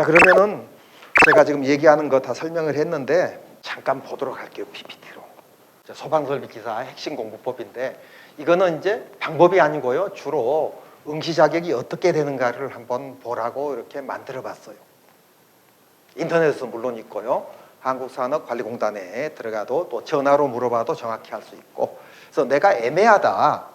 자 그러면은 제가 지금 얘기하는 거 다 설명을 했는데 잠깐 보도록 할게요 PPT로. 소방설비 기사 핵심 공부법인데 이거는 이제 방법이 아니고요 주로 응시 자격이 어떻게 되는가를 한번 보라고 이렇게 만들어 봤어요. 인터넷에서 물론 있고요. 한국산업관리공단에 들어가도 또 전화로 물어봐도 정확히 할 수 있고. 그래서 내가 애매하다.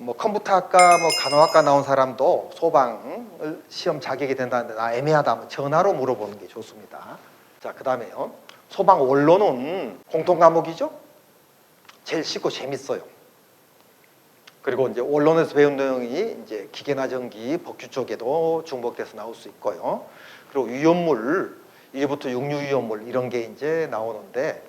뭐 컴퓨터학과 뭐 간호학과 나온 사람도 소방을 시험 자격이 된다는데 나 애매하다 전화로 물어보는 게 좋습니다. 자, 그 다음에요. 소방 원로는 공통 과목이죠. 제일 쉽고 재밌어요. 그리고 이제 원론에서 배운 내용이 이제 기계나 전기, 법규 쪽에도 중복돼서 나올 수 있고요. 그리고 위험물 1부터 육류 위험물 이런 게 이제 나오는데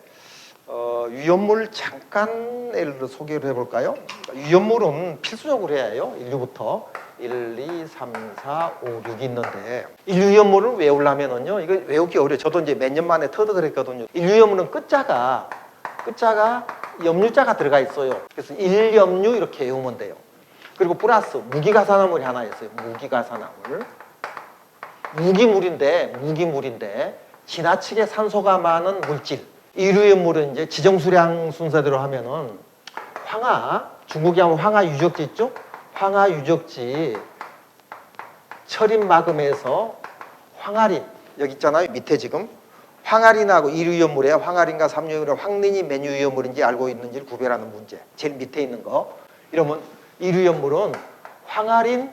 어, 위험물 잠깐 예를 들어 소개를 해볼까요? 위험물은 필수적으로 해야 해요. 1류부터 1, 2, 3, 4, 5, 6이 있는데 1류 위험물을 외우려면은요 이거 외우기 어려워요. 저도 이제 몇 년 만에 터득을 했거든요. 1류 위험물은 끝자가 끝자가 염류자가 들어가 있어요. 그래서 1염류 이렇게 외우면 돼요. 그리고 플러스 무기가산화물이 하나 있어요. 무기가산화물. 무기물인데 무기물인데 지나치게 산소가 많은 물질 이류의 물은 이제 지정 수량 순서대로 하면은 황화 중국에 하면 황화 유적지 있죠? 황화 유적지 철인 마금에서 황화린 여기 있잖아요 밑에 지금 황화린하고 이류연물에 황화린과 삼류연물에 황린이 메뉴연물인지 알고 있는지를 구별하는 문제 제일 밑에 있는 거 이러면 이류연물은 황화린,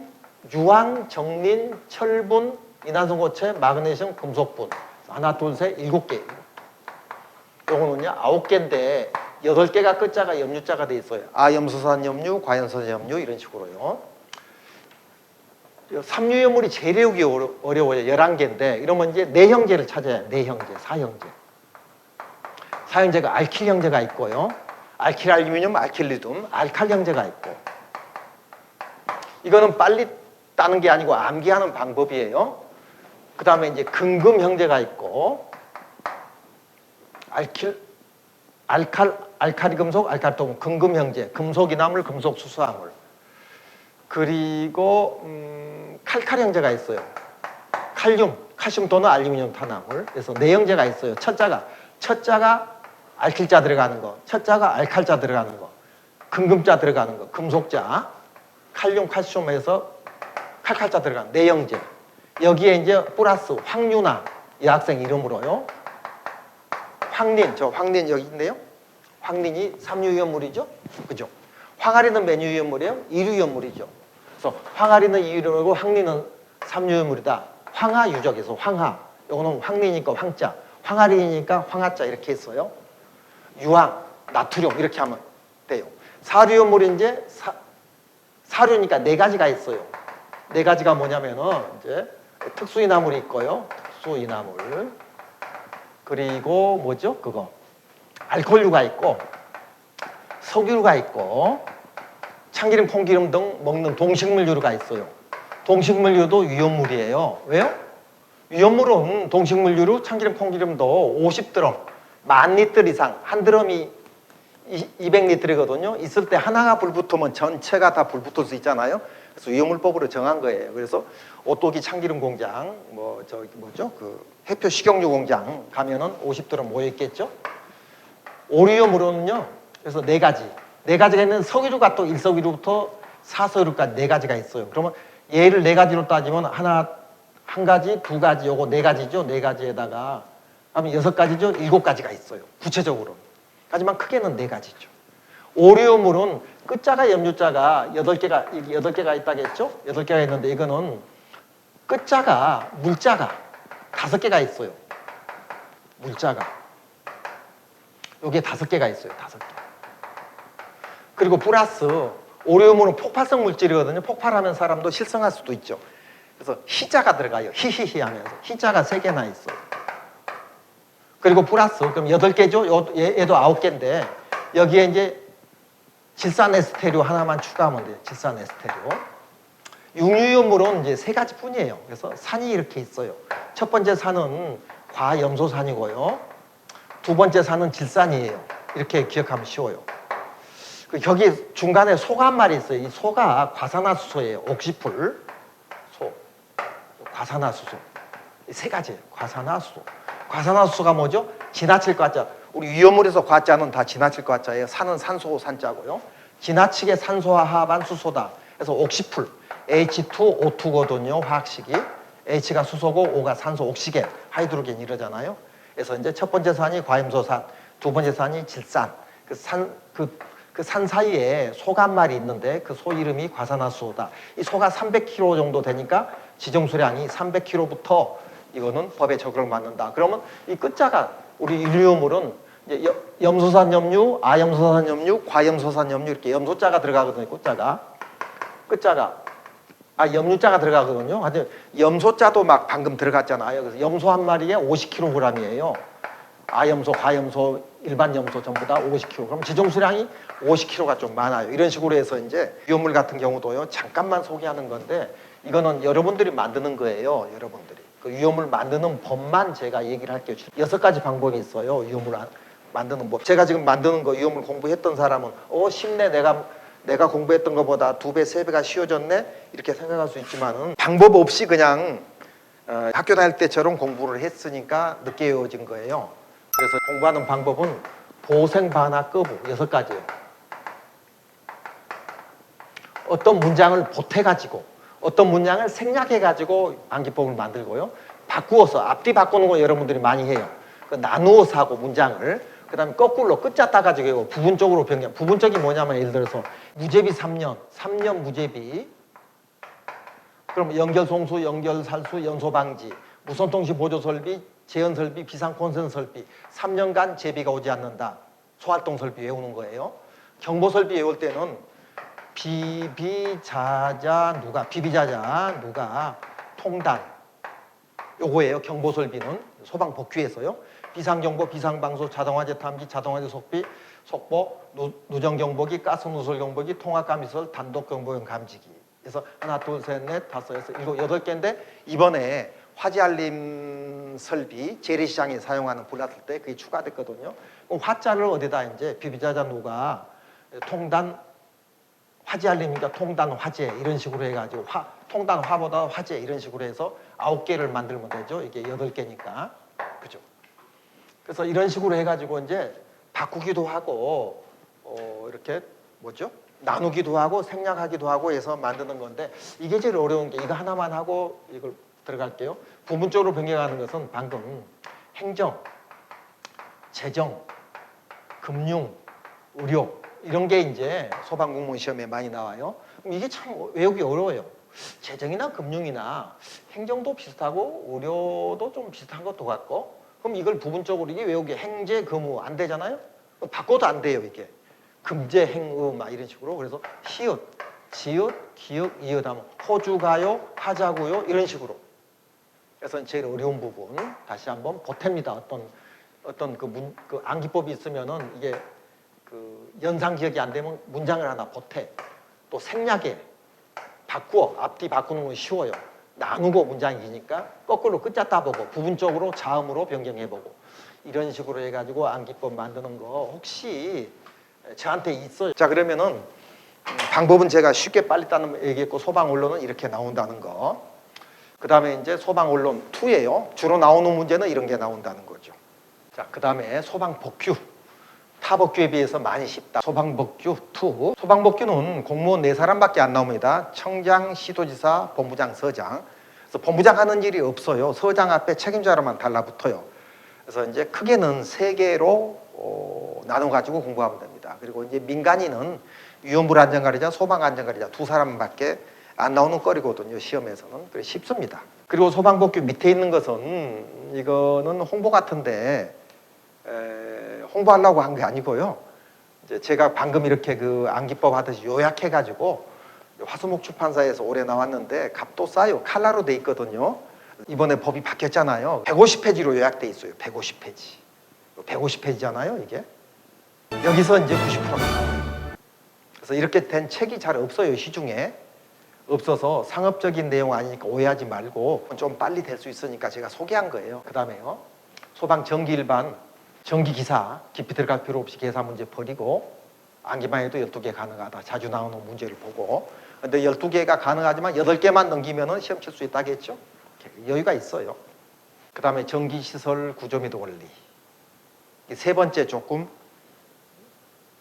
유황, 정린, 철분, 이난성고체, 마그네슘, 금속분 하나, 둘, 셋, 일곱 개. 요거는요 아홉 개인데 여덟 개가 끝자가 염류자가 돼 있어요. 아염소산 염류, 과연소산 염류 이런 식으로요. 삼류 염물이 제일 외우기 어려- 어려워요. 열한 개인데 이러면 이제 네 형제를 찾아야 해요. 네 형제, 사 형제. 사 형제가 알킬 형제가 있고요. 알킬 알루미늄, 알킬리듐, 알칼 형제가 있고. 이거는 빨리 따는 게 아니고 암기하는 방법이에요. 그 다음에 이제 금금 형제가 있고, 알킬, 알칼, 알칼리 금속, 알칼통, 금금 형제, 금속이나물, 금속 수소화물. 그리고 음, 칼칼 형제가 있어요. 칼륨, 칼슘 또는 알루미늄 탄화물. 그래서 네 형제가 있어요. 첫자가 첫자가 알킬자 들어가는 거, 첫자가 알칼자 들어가는 거, 금금자 들어가는 거, 금속자, 칼륨, 칼슘에서 칼칼자 들어가는 네 형제. 여기에 이제 플러스 황유나 이 학생 이름으로요. 황린, 저 황린 여기 있네요. 황린이 삼류위험물이죠. 그죠? 황아리는 메뉴위험물이에요. 이류위험물이죠. 그래서 황아리는 이류위험물이고 황린은 삼류위험물이다. 황하 유적에서 황하. 요거는 황리니까 황자. 황아리니까 황하자 이렇게 했어요. 유황, 나트륨 이렇게 하면 돼요. 사류위험물이 이제 사, 사류니까 네 가지가 있어요. 네 가지가 뭐냐면은 이제 특수이나물이 있고요. 특수이나물. 그리고 뭐죠? 그거. 알코올류가 있고 석유가 있고 참기름, 콩기름 등 먹는 동식물류가 있어요. 동식물류도 위험물이에요. 왜요? 위험물은 동식물류로 참기름, 콩기름도 50드럼, 만 리터 이상, 한 드럼이 200리터거든요. 있을 때 하나가 불 붙으면 전체가 다 불 붙을 수 있잖아요. 그래서 위험물법으로 정한 거예요. 그래서 오토기 참기름 공장, 뭐 저기 뭐죠? 그 해표 식용유 공장 가면은 50드럼 모여 있겠죠. 오리오물은요. 그래서 네 가지. 네 가지가 있는 석유류가 또 일석유류부터 사석유류까지 네 가지가 있어요. 그러면 얘를 네 가지로 따지면 하나 한 가지, 두 가지, 요거 네 가지죠. 네 가지에다가 하면 여섯 가지죠. 일곱 가지가 있어요. 구체적으로. 하지만 크게는 네 가지죠. 오리오물은 끝자가 염류자가 여덟 개가 여덟 개가 있다겠죠? 여덟 개가 있는데 이거는 끝자가 물자가 다섯 개가 있어요. 물자가. 여기에 다섯 개가 있어요. 다섯 개. 그리고 플러스 오리오물은 폭발성 물질이거든요. 폭발하면 사람도 실성할 수도 있죠. 그래서 희자가 들어가요. 히히히 하면서 희자가 세 개나 있어요. 그리고 플러스 그럼 여덟 개죠. 얘도 아홉 개인데 여기에 이제 질산 에스테리오 하나만 추가하면 돼요. 질산 에스테리오. 육류염물은 이제 세 가지뿐이에요. 그래서 산이 이렇게 있어요. 첫 번째 산은 과염소산이고요. 두 번째 산은 질산이에요. 이렇게 기억하면 쉬워요. 그 여기 중간에 소가 한 마리 있어요. 이 소가 과산화수소예요. 옥시풀 소. 과산화수소. 이세 가지예요. 과산화수소. 과산화수소가 뭐죠? 지나칠 과자. 우리 위험물에서 과자는 다 지나칠 과자예요. 산은 산소 산자고요. 지나치게 산소화합한 수소다. 그래서 옥시풀 H2O2거든요. 화학식이 H가 수소고 O가 산소 옥시겐 하이드로겐 이러잖아요. 그래서 이제 첫 번째 산이 과염소산, 두 번째 산이 질산. 그 산 그 그 산 사이에 소가 한 마리 있는데 그 소 이름이 과산화수소다. 이 소가 300kg 정도 되니까 지정수량이 300kg부터 이거는 법에 적용을 받는다. 그러면 이 끝자가 우리 인류물은 이제 여- 염소산 염류, 아염소산 염류, 과염소산 염류 이렇게 염소자가 들어가거든요. 끝자가 끝자가 아 염류자가 들어가거든요. 하여튼 염소자도 막 방금 들어갔잖아요. 그래서 염소 한 마리에 50kg이에요. 아염소, 과염소, 일반 염소 전부 다 50kg. 그럼 지정수량이 50kg가 좀 많아요. 이런 식으로 해서 이제 위험물 같은 경우도요. 잠깐만 소개하는 건데 이거는 여러분들이 만드는 거예요. 여러분들이. 그 위험물 만드는 법만 제가 얘기를 할게요. 여섯 가지 방법이 있어요. 안- 만드는 법. 제가 지금 만드는 거 위험물 공부했던 사람은 어 쉽네 내가 내가 공부했던 것보다 두 배, 세 배가 쉬워졌네 이렇게 생각할 수 있지만은 방법 없이 그냥 어, 학교 다닐 때처럼 공부를 했으니까 늦게 외워진 거예요. 그래서 공부하는 방법은 보생, 반화, 거부 여섯 가지예요. 어떤 문장을 보태 가지고 어떤 문장을 생략해 가지고 암기법을 만들고요. 바꾸어서 앞뒤 바꾸는 거 여러분들이 많이 해요. 그 나누어서 하고 문장을 그 다음에 거꾸로 끝자 따가지고 부분적으로 변경. 부분적이 뭐냐면 예를 들어서 무제비 3년, 3년 무제비. 그럼 연결 송수, 연결 살수, 연소 방지, 무선 통신 보조 설비, 재현 설비, 비상 콘센 설비. 3년간 제비가 오지 않는다. 소활동 설비 외우는 거예요. 경보 설비 외울 때는 비비자자 누가 비비자자 누가 통단 요거예요. 경보 설비는 소방 복귀에서요. 비상경보, 비상방소, 자동화재 탐지, 자동화재 속비, 속보, 누, 누정 경보기, 가스 누설 경보기, 통합 감시설, 단독 경보용 감지기. 그래서 하나, 둘, 셋, 넷, 다섯, 여섯, 일곱, 여덟 개인데 이번에 화재 알림 설비 재래시장에 사용하는 불났을 때 그게 추가됐거든요. 그럼 화자를 어디다 이제 비비자자 누가 통단 화재 알림이니까 통단 화재 이런 식으로 해가지고 화, 통단 화보다 화재 이런 식으로 해서 아홉 개를 만들면 되죠. 이게 여덟 개니까. 그래서 이런 식으로 해가지고 이제 바꾸기도 하고 어, 이렇게 뭐죠? 나누기도 하고 생략하기도 하고 해서 만드는 건데 이게 제일 어려운 게 이거 하나만 하고 이걸 들어갈게요. 부분적으로 변경하는 것은 방금 행정, 재정, 금융, 의료 이런 게 이제 소방 공무원 시험에 많이 나와요. 이게 참 외우기 어려워요. 재정이나 금융이나 행정도 비슷하고 의료도 좀 비슷한 것도 같고 그럼 이걸 부분적으로 이게 외우기 행제 금우 안 되잖아요. 바꿔도 안 돼요 이게. 금제 행의 막 이런 식으로. 그래서 시읒 지읒 기읒 이읒 하면 호주가요 하자고요 이런 식으로. 그래서 제일 어려운 부분 다시 한번 보탭니다. 어떤 어떤 그, 문, 그 암기법이 있으면은 이게 그 연상 기억이 안 되면 문장을 하나 보태. 또 생략해 바꾸어 앞뒤 바꾸는 건 쉬워요 나누고 문장이 기니까 거꾸로 끝자 따보고 부분적으로 자음으로 변경해보고 이런 식으로 해가지고 암기법 만드는 거 혹시 저한테 있어요 자 그러면은 음, 방법은 제가 쉽게 빨리 따는 얘기했고 소방 언론은 이렇게 나온다는 거. 그 다음에 이제 소방 언론 2예요. 주로 나오는 문제는 이런 게 나온다는 거죠. 자, 그 다음에 소방 복규. 타 복규에 비해서 많이 쉽다. 소방 복규 2. 소방 복규는 공무원 네 사람밖에 안 나옵니다. 청장, 시도지사, 본부장, 서장. 그래서 본부장 하는 일이 없어요. 서장 앞에 책임자로만 달라붙어요. 그래서 이제 크게는 세 개로 어, 나눠 가지고 공부하면 됩니다. 그리고 이제 민간인은 위험물 안전관리자, 소방 안전관리자 두 사람밖에 안 나오는 거리거든요. 시험에서는 그래 쉽습니다. 그리고 소방복규 밑에 있는 것은 이거는 홍보 같은데 에, 홍보하려고 한 게 아니고요. 이제 제가 방금 이렇게 그 암기법 하듯이 요약해 가지고 화수목 출판사에서 올해 나왔는데 값도 싸요. 칼라로 돼 있거든요. 이번에 법이 바뀌었잖아요. 150페이지로 요약돼 있어요. 150페이지. 150페이지잖아요, 이게. 여기서 이제 90%. 그래서 이렇게 된 책이 잘 없어요, 시중에. 없어서 상업적인 내용 아니니까 오해하지 말고 좀 빨리 될 수 있으니까 제가 소개한 거예요. 그 다음에요. 소방 전기 일반, 전기 기사, 깊이 들어갈 필요 없이 계산 문제 버리고 암기만 해도 12개 가능하다. 자주 나오는 문제를 보고. 근데 12개가 가능하지만 8개만 넘기면은 시험 칠 수 있다겠죠? 여유가 있어요. 그 다음에 전기시설 구조 및 원리. 이세 번째 조금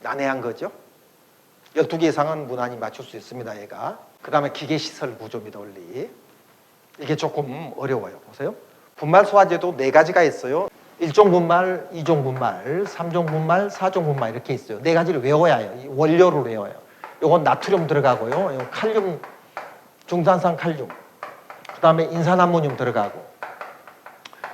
난해한 거죠. 12개 이상은 무난히 맞출 수 있습니다, 얘가. 그 다음에 기계시설 구조 및 원리. 이게 조금 어려워요. 보세요. 분말 소화제도 네 가지가 있어요. 1종 분말, 2종 분말, 3종 분말, 4종 분말 이렇게 있어요. 네 가지를 외워야 해요. 이 원료를 외워요. 요건 나트륨 들어가고요. 요건 칼륨, 중산산 칼륨. 그 다음에 인산암모늄 들어가고.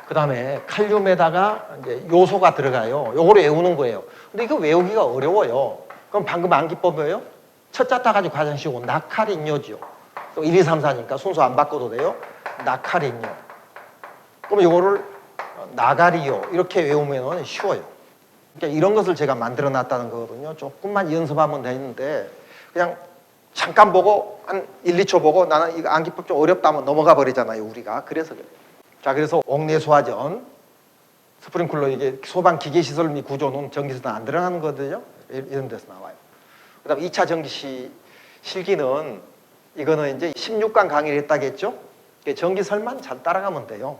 그 다음에 칼륨에다가 이제 요소가 들어가요. 요거를 외우는 거예요. 근데 이거 외우기가 어려워요. 그럼 방금 암기법이에요. 첫자 따가지고 가장 쉬고 나칼인뇨죠. 또 1, 2, 3, 4니까 순서 안 바꿔도 돼요. 나칼인뇨. 그럼 요거를 나가리요 이렇게 외우면 쉬워요. 그러니까 이런 것을 제가 만들어 놨다는 거거든요. 조금만 연습하면 되는데 그냥 잠깐 보고 한 1, 2초 보고 나는 이거 암기법 좀 어렵다 하면 넘어가 버리잖아요, 우리가. 그래서 그래요. 자, 그래서 옥내 소화전 스프링클러 이게 소방 기계 시설 및 구조는 전기세는 안 들어가는 거거든요. 이런 데서 나와요. 그다음 2차 전기 시 실기는 이거는 이제 16강 강의를 했다겠죠. 전기설만 잘 따라가면 돼요.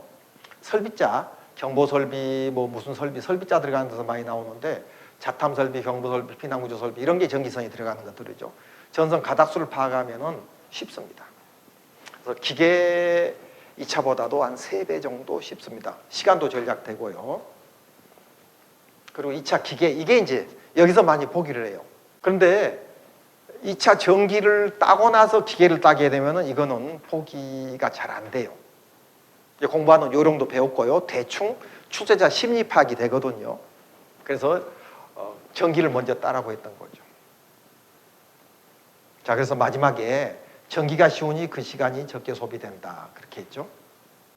설비자, 경보 설비, 뭐 무슨 설비, 설비자 들어가는 데서 많이 나오는데 자탐 설비, 경보 설비, 피난 구조 설비 이런 게 전기선이 들어가는 것들이죠. 전선 가닥수를 파악하면은 쉽습니다. 그래서 기계 2차보다도 한 3배 정도 쉽습니다. 시간도 절약되고요. 그리고 2차 기계 이게 이제 여기서 많이 보기를 해요. 그런데 2차 전기를 따고 나서 기계를 따게 되면은 이거는 포기가 잘 안 돼요. 이제 공부하는 요령도 배웠고요. 대충 출제자 심리 파악이 되거든요. 그래서 어, 전기를 먼저 따라고 했던 거죠. 자, 그래서 마지막에 전기가 쉬우니 그 시간이 적게 소비된다. 그렇게 했죠.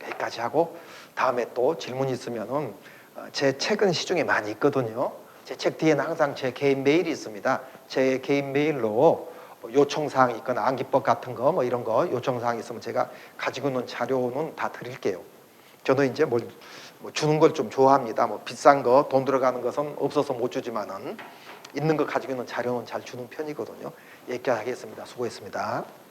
여기까지 하고 다음에 또 질문 있으면은 어, 제 책은 시중에 많이 있거든요. 제 책 뒤에는 항상 제 개인 메일이 있습니다. 제 개인 메일로 뭐 요청사항 있거나 암기법 같은 거 뭐 이런 거 요청사항 있으면 제가 가지고 있는 자료는 다 드릴게요. 저는 이제 뭘, 뭐 주는 걸 좀 좋아합니다. 뭐 비싼 거 돈 들어가는 것은 없어서 못 주지만은 있는 거 가지고 있는 자료는 잘 주는 편이거든요. 여기까지 하겠습니다. 수고했습니다.